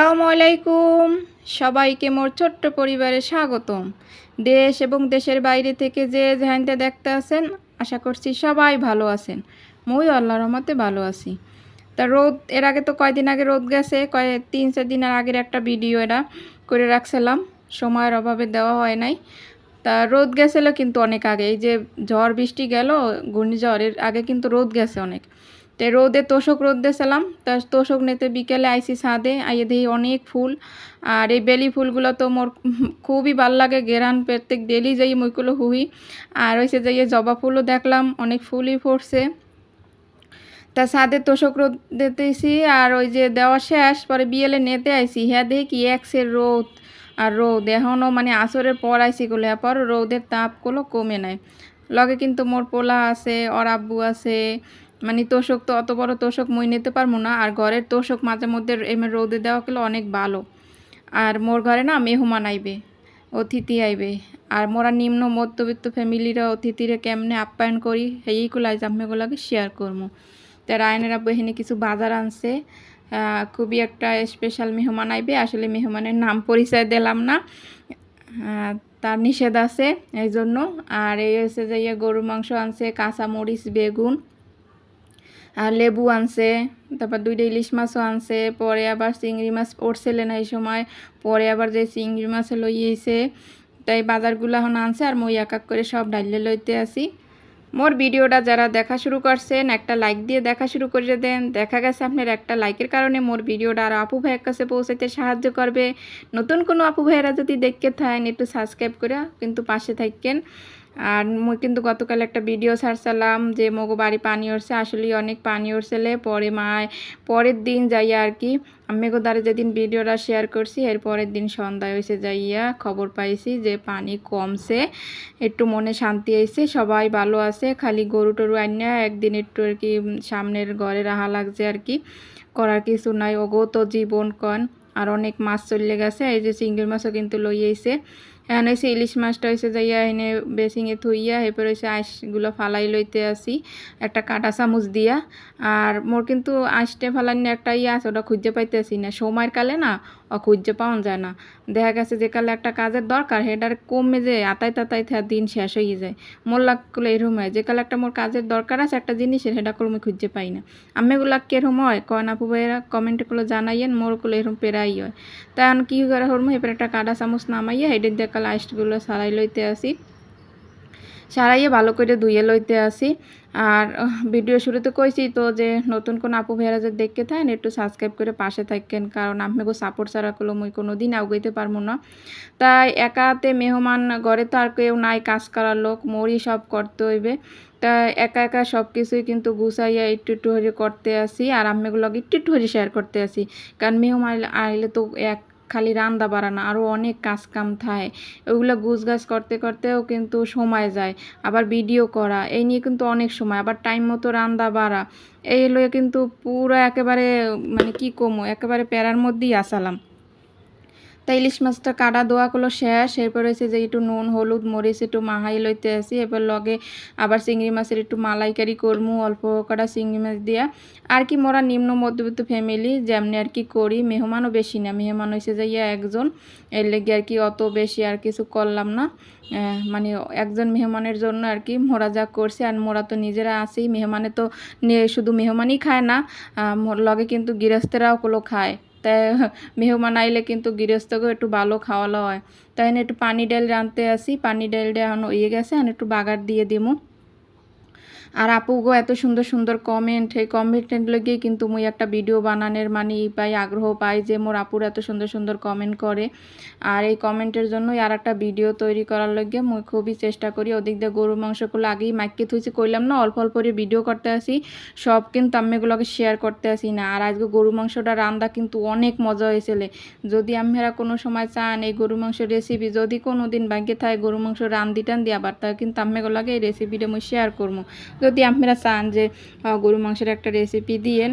আসসালামু আলাইকুম। সবাইকে মোর ছোট্ট পরিবারে স্বাগতম। দেশ এবং দেশের বাইরে থেকে যে যেখানতে দেখতে আছেন, আশা করছি সবাই ভালো আছেন। মই আল্লাহর রহমতে ভালো আছি। তা রোদ, এর আগে তো কয়দিন আগে রোদ গেছে, কয় তিন চার দিনের আগের একটা ভিডিও এরা করে রাখছিলাম। সময়ের অভাবে দেওয়া হয় নাই। তা রোদ গেছিল কিন্তু অনেক আগে। এই যে ঝড় বৃষ্টি গেল ঘূর্ণিঝড় এর আগে কিন্তু রোদ গেছে অনেক। তো রোদে তোষক, রোদ দিয়েছিলাম তা তোষক নিতে বিকেলে আইসি ছাদে, আইয়ে দেখি অনেক ফুল। আর এই বেলি ফুলগুলো তো মোর খুবই ভালো লাগে, গেরান প্রত্যেক ডেলি যাই মুইগুলো হুই। আর হয়েছে যাইয়ে জবা ফুলও দেখলাম, অনেক ফুলই ফুটছে। তা ছাদে তোষক, রোদ দিতেছি আর ওই যে দেওয়া শেষ, পরে বিয়েলে নেতে আইসি হ্যাঁ দেখি কি একসের রোদ, আর রোদ। এখনও মানে আসরের পর আইসি গুলো পর রোদের তাপগুলো কমে নেয় লগে কিন্তু মোর পোলা আছে, ওর আব্বু আছে মানে তোষক তো অত বড় তোষক মই নিতে পারব না। আর ঘরের তোষক মাঝে মধ্যে এমনি রোদে দেওয়া গেলে অনেক ভালো। আর মোর ঘরে না মেহমান আইবে, অতিথি আইবে। আর মোরা নিম্ন মধ্যবিত্ত ফ্যামিলিরা অতিথিরে কেমনে আপ্যায়ন করি সেইগুলো আজ আমিগুলোকে শেয়ার করব। তা রায়নের এখানে কিছু বাজার আনছে। খুবই একটা স্পেশাল মেহমান আইবে। আসলে মেহমানের নাম পরিচয় দিলাম না। তার নিষেধ আছে এই জন্য আর এই হচ্ছে যে ইয়ে গরুর মাংস আনছে কাঁচা মরিচ বেগুন। আর লেবু আনছে, তারপর দুইটা ইলিশ মাছও আনছে, পরে আবার চিংড়ি মাছ পড়ছিলে না এই সময়, পরে আবার যে চিংড়ি মাছ লইয়েছে, তাই বাজারগুলো এখন আনছে আর মই এক এক করে সব ডাইলে লইতে আসি। মোর ভিডিওটা যারা দেখা শুরু করছেন, একটা লাইক দিয়ে দেখা শুরু করে দেন। দেখা গেছে আপনার একটা লাইকের কারণে মোর ভিডিওটা আর আপু ভাইয়ের কাছে পৌঁছাতে সাহায্য করবে। নতুন কোনো আপু ভাইয়েরা যদি দেখতে থাকেন, একটু সাবস্ক্রাইব করে কিন্তু পাশে থাকেন আর মুই কিন্তু গতকাল একটা ভিডিও ছাড়ছিলাম যে মগো বাড়ি পানি উঠছে আসলে অনেক পানি উঠছিলে পরে মায়, পরের দিন যাইয়া আর কি, আমি যেদিন ভিডিওটা শেয়ার করছি, এর পরের দিন সন্ধ্যায় হয়েছে যাইয়া খবর পাইছি যে পানি কমছে। একটু মনে শান্তি আইছে, সবাই ভালো আছে, খালি গরু টরু আইনা, একদিন একটু আর কি সামনের ঘরে রাহা লাগছে আর কি। করার কিছু নাই, ওগো তো জীবন কন। আর অনেক মাছ চলে গেছে, এই যে চিংড়ি মাছও কিন্তু লই আইছে। এখন হয়েছে ইলিশ মাছটা হয়েছে যাইয়া এনে বেসিংয়ে থইয়া এরপর হয়েছে আঁশগুলো ফালাই লইতে আসি, একটা কাটা চামচ দিয়া। আর মোর কিন্তু আইসটে ফালানি একটা ইয়ে আছে, ওটা খুঁজে পাইতেছি না। সময়ের কালে না খুঁজে পাওয়া যায় না। দেখা গেছে যে কালে একটা কাজের দরকার হেডার কমে যে আতাই তাতাই থা দিন শেষ হয়ে যায়। মোর লাগগুলো এরকম হয়, যে কালে একটা মোর কাজের দরকার আছে, একটা জিনিসের হেডা কলমে খুঁজে পাই না। আমি এগুলো কীরকম হয়, কয় না পুবাইরা কমেন্ট করলে জানাইয়েন মোরগুলো এরকম পেরাই হয়। তাই কী করে হরমো এবার একটা কাটা চামচ নামাইয়া হেডের দিয়ে কালে আইসগুলো সারাই লইতে আসি। সারাইয়ে ভালো করে ধুয়ে লইতে আসি। আর ভিডিও শুরুতে কইছি তো যে, নতুন কোন আপু ভাইয়ারা যে দেখতে থাকেন, একটু সাবস্ক্রাইব করে পাশে থাকেন। কারণ আপনাকে সাপোর্ট ছাড়া করলে মুই কোনো দিন আগাইতে পারব না। তাই একাতে মেহমান ঘরে তো আর কেউ নাই, কাজ করার লোক, মোরই সব করতে হইবে। তা একা একা সব কিছুই কিন্তু গুছাইয়া একটু একটু হরে করতে আসি। আর আম্মেগুলোকে একটু একটু হরে শেয়ার করতে আসি। কারণ মেহমান আইলে তো এক খালি রান্দা বাড়ানো আরও অনেক কাজ কাম থাকে ওগুলো গুছ গাছ করতে করতেও কিন্তু সময় যায়। আবার ভিডিও করা, এই নিয়ে কিন্তু অনেক সময়। আবার টাইম মতো রান্দা বাড়া, এই লয়ে কিন্তু পুরো একেবারে মানে কি কমো, একেবারে প্যারার মধ্যেই আসালাম। তাই ইলিশ মাছটা কাটা দোয়া করল, শেষ। এরপর হয়েছে যে একটু নুন, হলুদ, মরিচ একটু মাহাই লইতে আসি। এরপর লগে আবার চিংড়ি মাছের একটু মালাইকারি করমু, অল্প কটা চিংড়ি মাছ দিয়া। আর কি মোরা নিম্ন মধ্যবিত্ত ফ্যামিলি যেমনি আর কি করি, মেহমানও বেশি না। মেহমান হয়েছে যে ইয়া একজন, এর লেগে আর কি অত বেশি আর কিছু করলাম না। মানে একজন মেহমানের জন্য আর কি মোরা যা করছে, আর মোরা তো নিজেরা আছি মেহমানে তো শুধু মেহমানই খায় না লগে কিন্তু গৃহস্থেরাও গুলো খায়। তাই মেহমান আইলে কিন্তু গৃহস্থকেও একটু ভালো খাওয়ালো হয়। তাই একটু পানি ডাল রাঁধতে আসি, পানি ডালটা এখন ইয়ে গেছে এখন একটু বাগার দিয়ে দিমু। আর আপুগো এত সুন্দর সুন্দর কমেন্ট এই কমেন্টের লগেই কিন্তু মুই একটা ভিডিও বানানোর মানে ই পাই, আগ্রহ পাই যে মোর আপুর এত সুন্দর সুন্দর কমেন্ট করে। আর এই কমেন্টের জন্যই আর একটা ভিডিও তৈরি করার লগে মুই খুবই চেষ্টা করি, ওদিক দিয়ে গরুর মাংসগুলো আগেই মাইকে থুইছি, কইলাম না, অল্প অল্প করে ভিডিও করতে আসি, সব কিন্তু আমি এগুলোকে শেয়ার করতে আসি না। আর আজকে গরু মাংসটা রান্দা কিন্তু অনেক মজা হয়েছিল। যদি আপনারা কোনো সময় চান এই গরু মাংস রেসিপি যদি কোনো দিন ব্যাংকে থাকে গরু মাংস রান্দি টান্দি আবার তা কিন্তু আমি এগুলোকে এই রেসিপিটা মুই শেয়ার করব যদি আপনারা চান যে গরু মাংসের একটা রেসিপি দিয়েন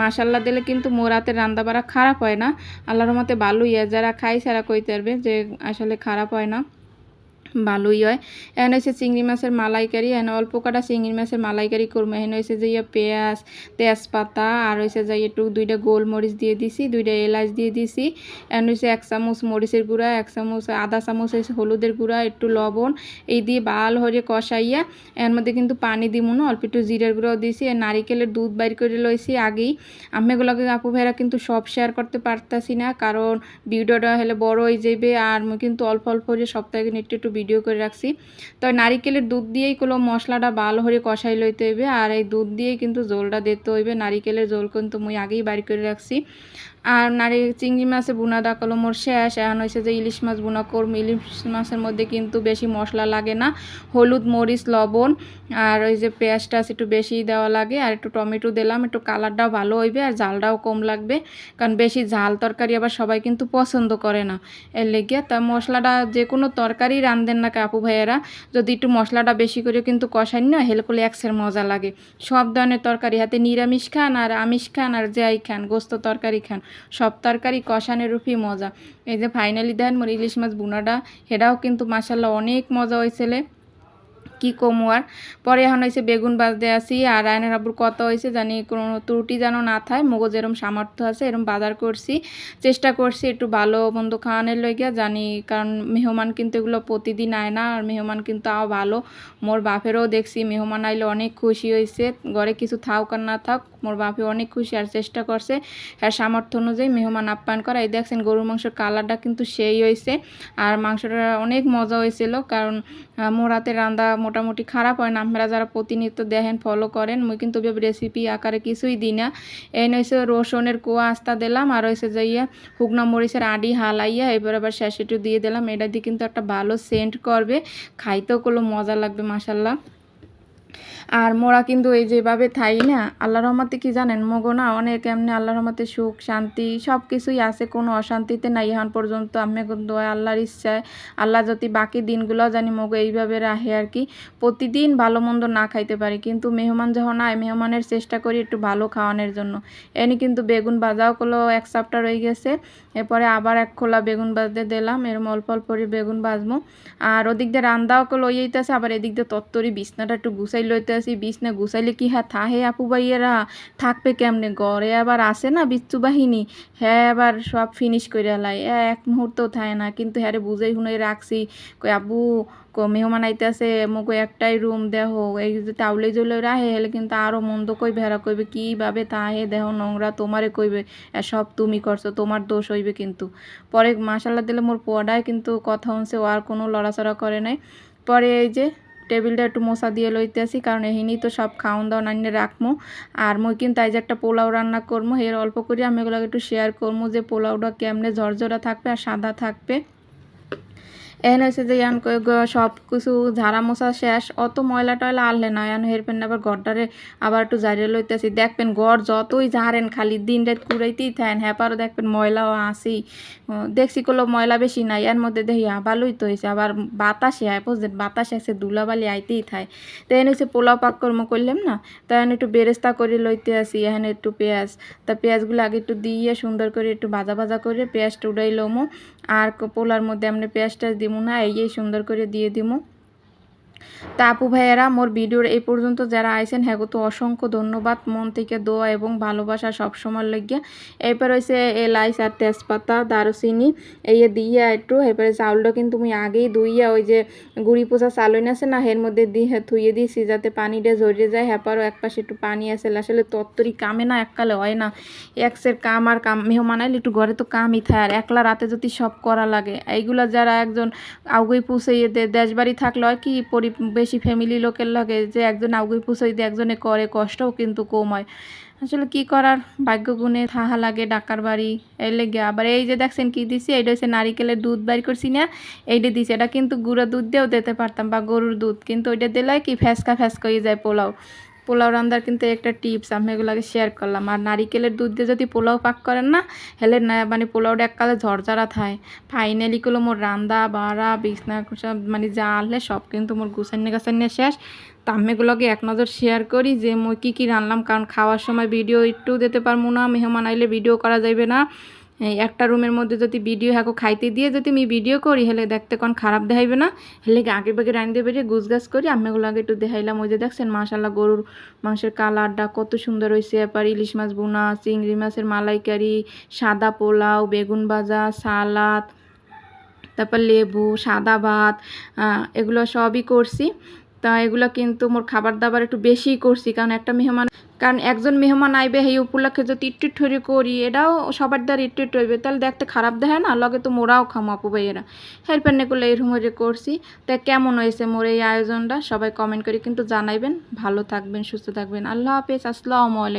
মাসাল্লা দিলে কিন্তু মোর হাতের রান্না বাড়া খারাপ হয় না। আল্লাহর মতে ভালোই যারা খাই সারা কইতে পারবে যে আসলে খারাপ হয় না। ভালোই হয়। এখানে হচ্ছে চিংড়ি মাছের মালাইকারি, এখানে অল্প কাটা চিংড়ি মাছের মালাইকারি করব এখানে হয়েছে যে ইয়ে পেঁয়াজ, তেজপাতা, আর হয়েছে যে একটু দুইটা গোলমরিচ দিয়ে দিছি, দুইটা এলাচ দিয়ে দিছি। এখানে হচ্ছে এক চামচ মরিচের গুঁড়া, এক চামচ, আধা চামচ হয়েছে হলুদের গুঁড়া, একটু লবণ, এই দিয়ে ভালো হয়ে কষাইয়া এর মধ্যে কিন্তু পানি দিব না, অল্প একটু জিরের গুঁড়াও দিছি। আর নারিকেলের দুধ বাইর করে লইছি আগেই। আমি এগুলোকে আপু ভাইরা কিন্তু সব শেয়ার করতে পারতাছি না, কারণ ভিডিওটা হলে বড় হয়ে যাবে আর কিন্তু অল্প অল্প করে সপ্তাহে একটু একটু ভিডিও করে রাখছি। তো নারিকেলের দুধ দিয়েই কোনো মশলাটা ভালো করে কষাই লইতে হইবে। আর এই দুধ দিয়েই কিন্তু জোলটা দিতে হইবে। নারিকেলের জোল কিন্তু মুই আগেই বাড়ি করে রাখছি। আর নারী চিংড়ি মাছে বুনা ডাকলো মোর শেষ। এখন হয়েছে যে ইলিশ মাছ বুনা করব ইলিশ মাছের মধ্যে কিন্তু বেশি মশলা লাগে না। হলুদ, মরিচ, লবণ আর ওই যে পেঁয়াজ টাস একটু বেশি দেওয়া লাগে। আর একটু টমেটো দিলাম, একটু কালারটাও ভালো হইবে আর ঝালটাও কম লাগবে। কারণ বেশি ঝাল তরকারি আবার সবাই কিন্তু পছন্দ করে না। এর লেগে তা মশলাটা যে কোনো তরকারি রান্ধেন না কাপু ভাইয়েরা। যদি একটু মশলাটা বেশি করে কিন্তু কষাই না, হেলে করলে একসের মজা লাগে। সব ধরনের তরকারি, হাতে নিরামিষ খান আর আমিষ খান আর যাই খান, গোস্ত তরকারি খান। সব তরকারি কষানের রূপই মজা। এই যে ফাইনালি দেন মোর ইলিশ মাছ বুনাটা সেটাও কিন্তু মাসাল্লাহ অনেক মজা হয়েছিল কি কমু আর? পরে এখন হয়েছে বেগুন বাজতে আসি আর আয়নের আব্বুর কত হয়েছে জানি কোনো ত্রুটি যেন না থাকে মগজ এরম সামর্থ্য আছে, এরম বাজার করছি, চেষ্টা করছি একটু ভালো মন্দ খাওয়ানোর লইগিয়া জানি কারণ মেহমান কিন্তু এগুলো প্রতিদিন আয় না, আর মেহমান কিন্তু আও ভালো। মোর বাপেরও দেখছি মেহমান আইলে অনেক খুশি হয়েছে ঘরে কিছু থাক আর না থাক মোর বাপে অনেক খুশি আর চেষ্টা করছে, আর সামর্থ্য অনুযায়ী মেহমান আপ্যায়ন করা। এই দেখছেন গরুর মাংসের কালারটা কিন্তু সেই হয়েছে আর মাংসটা অনেক মজা হয়েছিল কারণ মোর রান্দা মোটামুটি খারাপ হয়। না আপনারা যারা প্রতিনিয়ত দেখেন ফলো করেন মুই কিন্তু রেসিপি আকারে কিছুই দিই না। এই নইছে রসুনের কুয়া আস্তা দিলাম আর হয়েছে যাইয়া শুকনো মরিচের আডি হালাইয়া এবার আবার শেষেটু দিয়ে দিলাম। এটা দিয়ে কিন্তু একটা ভালো সেন্ট করবে। খাইতেও কোনো মজা লাগবে মাসাল্লাহ আর মোরা কিন্তু এই যেভাবে থাই না আল্লাহ রহমতে কি জানেন? মগো না অনেক এমনি আল্লাহ রহমতে সুখ, শান্তি সব কিছুই আছে, কোনো অশান্তিতে নাই। এখন পর্যন্ত আমি দোয়া, আল্লাহর ইচ্ছায় আল্লাহ যদি বাকি দিনগুলো জানি মগো এইভাবে রাহে আর কি, প্রতিদিন ভালো মন্দ না খাইতে পারি। কিন্তু মেহমান যখন আয়, মেহমানের চেষ্টা করি একটু ভালো খাওয়ানোর জন্য। এনে কিন্তু বেগুন বাজাও করল, এক সপ্তাহ রয়ে গেছে। এরপরে আবার এক খোলা বেগুন বাজতে দিলাম। এরম অল্প অল্প বেগুন বাজবো আর ওদিক দিয়ে রান্দাও করল ওইতেছে আবার এদিক দিয়ে তত্তরি বিছনাটা একটু গুছাই লইতে আসি বিছনা গুছাইলে কি হ্যাঁ থাহে আপু ভাইয়েরা থাকবে কেমনে? ঘরে আবার আসে না বিচ্ছু বাহিনী? হ্যাঁ আবার সব ফিনিশ করে লাই। এক মুহূর্তও থাকে না, কিন্তু হ্যাঁ বুঝাই শুনে রাখছি কই আবু মেহমান আইতেছে মোক একটাই রুম দেহ এই যে তাউলে জলে রাহে হেলে কিন্তু আরও মন্দ কই ভেড়া কইবে কীভাবে তাহে দেহ নোংরা তোমারে কইবে সব তুমি করছ তোমার দোষ হইবে কিন্তু। পরে মাসাল্লা দিলে মোর পোয়াডায় কিন্তু কথা হচ্ছে ও আর কোনো লড়াচড়া করে নাই। পরে এই যে টেবিলটা একটু মশা দিয়ে লইতে আসি কারণ এহিনি তো সব খাওয়ান দাওয়ান আনিয়ে রাখব আর মই কিন্তু আজ একটা পোলাও রান্না করব এর অল্প করে আমি এগুলো একটু শেয়ার করব যে পোলাওটা কেমনে ঝরঝরা থাকবে আর সাদা থাকবে। এখানে হচ্ছে যে ইয়ান সব কিছু ঝাড়া মশা শেষ, অত ময়লা টয়লা আনলে না, ইয়ান হেরপেন আবার ঘরটারে আবার একটু ঝাড়িয়ে লইতেছি। দেখবেন ঘর যতই ঝাড়েন, খালি দিন রাত কুড়াইতেই থাকেন হ্যাপারও দেখবেন ময়লাও আসি দেখছি কোনো ময়লা বেশি নাই এর মধ্যে দেখি ভালোই তো হয়েছে আবার বাতাসে আয়, বুঝলেন? বাতাসে এসে ধুলাবালি আইতেই থাকে তো এনে হচ্ছে পোলাও পাক কর্ম করলাম না, তো এখন একটু বেরেস্তা করে লইতে আসি, এখানে একটু পেঁয়াজ। তা পেঁয়াজগুলো আগে একটু দিয়ে সুন্দর করে একটু ভাজা ভাজা করে পেঁয়াজটা উড়াই লমো। আর পোলার মধ্যে আমরা পেঁয়াজটা দিব না এই সুন্দর করে দিয়ে দিব তা আপু ভাইয়েরা, মোর ভিডিওর এই পর্যন্ত। যারা আইসেন হ্যাঁ তো অসংখ্য ধন্যবাদ। মন থেকে দোয়া এবং ভালোবাসা সবসময় লাগিয়া এরপর হয়েছে এলাইচ আর তেজপাতা, দারুচিনি। এই দিয়ে একটু, এরপরে চাউলটা কিন্তু আমি আগেই ধুইয়া ওই যে গুড়ি পোচা চালইন আছে না এর মধ্যে দিয়ে ধুইয়ে দিয়েছি যাতে পানিটা ঝরিয়ে যায়। হ্যাপারও এক পাশে একটু পানি আছে, আসলে তত্তরি কামে না, এককালে হয় না। একসের কাম আর কাম, মেহমান আইলে একটু ঘরে তো কামই থাকে, আর একলা রাতে যদি সব করা লাগে। এইগুলো যারা একজন আগুই পুষে দেশ বাড়ি থাকলে হয় কি পরি বেশি ফ্যামিলি লোকের লাগে যে একজন আগুই পুষাই দিয়ে একজনে করে, কষ্টও কিন্তু কম হয়। আসলে কি করার? ভাগ্য গুণে থাহা লাগে ডাকার বাড়ি এই লেগে আবার এই যে দেখছেন কি দিছি? এইটা হচ্ছে নারিকেলের দুধ, বাইর করছি না, এইটা দিছি। এটা কিন্তু গুঁড়া দুধ দিয়েও দিতে পারতাম বা গরুর দুধ। কিন্তু ওইটা দিলে কি ফ্যাসকা ফ্যাসকা হয়ে যায় পোলাও। পোলাও রান্নার কিন্তু একটা টিপস, আমি এগুলোকে শেয়ার করলাম। আর নারিকেলের দুধ দিয়ে যদি পোলাও পাক করেন না হেলে মানে পোলাওটা এককালে ঝরঝরা থায়। ফাইনালি গুলো মোর রান্দা, বাড়া, বিছনা মানে যা আনলে সব কিন্তু মোর গুছান্নে গাছান্নে শেষ। তা আমি এগুলোকে এক নজর শেয়ার করি যে মই কী কী রান্নাম কারণ খাওয়ার সময় ভিডিও একটু দিতে পারব না, মেহমান আইলে ভিডিও করা যাবে না। একটা রুমের মধ্যে যদি ভিডিও হাকো খাইতে দিয়ে যদি আমি ভিডিও করি, হলে দেখতে কোন খারাপ দেখাইবে না। হলে আগে বাগে রাঁধতে বেরিয়ে গুছ গাছ করি, আমি ওগুলো আগে একটু দেখাইলাম। ওই যে দেখছেন মাশাল্লাহ গরুর মাংসের কালারটা কত সুন্দর হয়েছে এবার ইলিশ মাছ বোনা, চিংড়ি মাছের মালাইকারি, সাদা পোলাও, বেগুন ভাজা, সালাদ, তারপর লেবু, সাদা ভাত এগুলো সবই করছি। তা এগুলো কিন্তু মোর খাবার দাবার একটু বেশিই করছি, কারণ একটা মেহমান কারণ একজন মেহমান আইবে এই উপলক্ষে যদি একটু ঠরি করি, এটাও সবার দ্বারা একটু একটু হইবে। তাহলে দেখতে খারাপ দেখে না? লগে তো মোরাও খামো আপু ভাইয়েরা। হেল্পার নেগুলো এরকম করে করছি। তা কেমন হয়েছে মোর এই আয়োজনটা? সবাই কমেন্ট করে কিন্তু জানাইবেন। ভালো থাকবেন, সুস্থ থাকবেন। আল্লাহ হাফেজ। আসসালামু আলাইকুম।